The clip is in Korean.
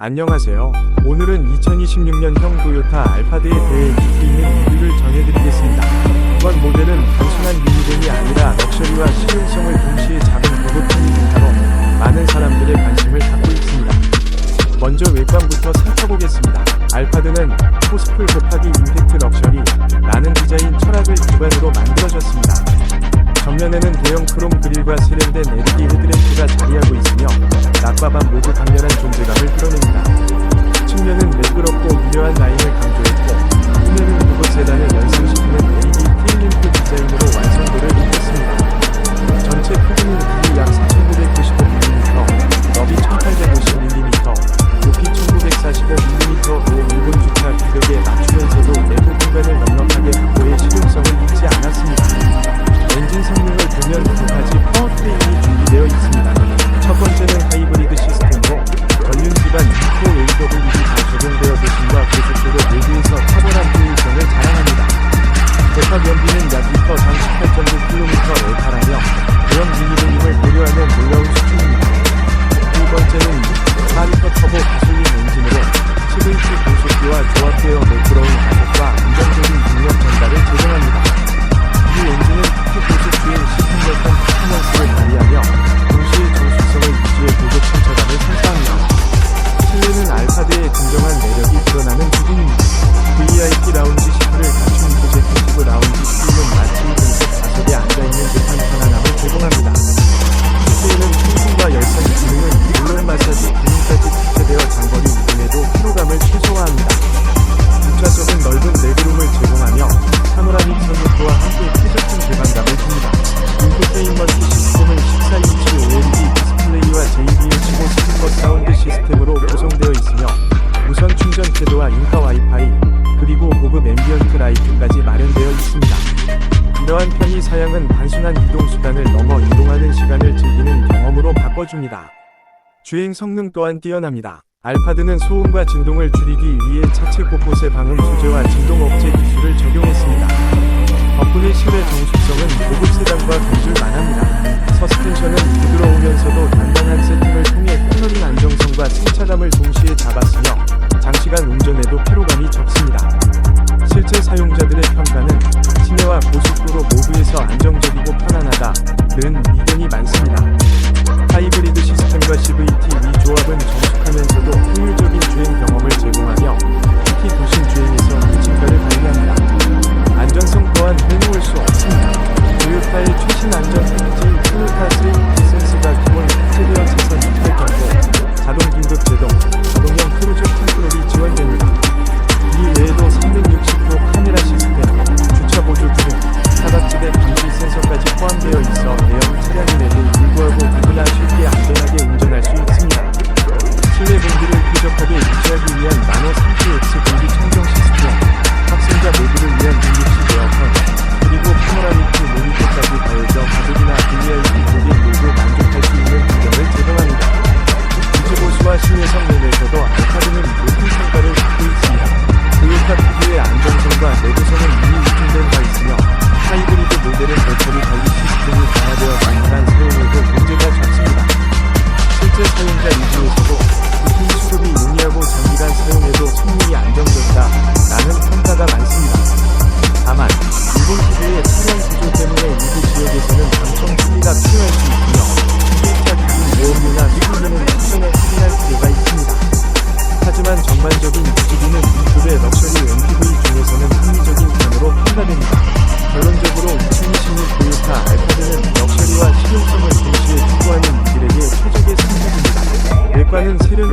안녕하세요. 오늘은 2026년형 도요타 알파드에 대해 깊이 있는 이유를 전해드리겠습니다. 이번 모델은 단순한 미니밴이 아니라 럭셔리와 실용성을 동시에 잡은 고급형 인사로 많은 사람들의 관심을 받고 있습니다. 먼저 외관부터 살펴보겠습니다. 알파드는 포스풀 전용 크롬 그릴과 세련된 LED 헤드램프가 자리하고 있으며 낮과 밤 모두 강렬한 존재감을 드러냅니다. 측면은 매끄럽고 유려한 라인을 강조했고 후면은 그곳 세단을 연상시키는 LED 테일림프 디자인으로 완성도를 높였습니다. 전체 크기는 길이 약 3,995mm, 너비 1,850mm, 높이 1,945mm 로 일본 주차 규격에 맞추면서도 내부 공간을 넘는 업체도와 인파 와이파이, 그리고 고급 앰비언트 라이트까지 마련되어 있습니다. 이러한 편의 사양은 단순한 이동수단을 넘어 이동하는 시간을 즐기는 경험으로 바꿔줍니다. 주행 성능 또한 뛰어납니다. 알파드는 소음과 진동을 줄이기 위해 차체 곳곳에 방음 소재와 진동 억제 기술을 적용했습니다. 덕분에 실내 정숙성은 고급 세단과 견줄만합니다. 현재 럭셔리 MPV 중에서는 합리적인 편으로 평가됩니다. 결론적으로 2016 도요타 알파드는 럭셔리와 실용성을 동시에 추구하는 이들에게 최적의 선택입니다. 외과는 세련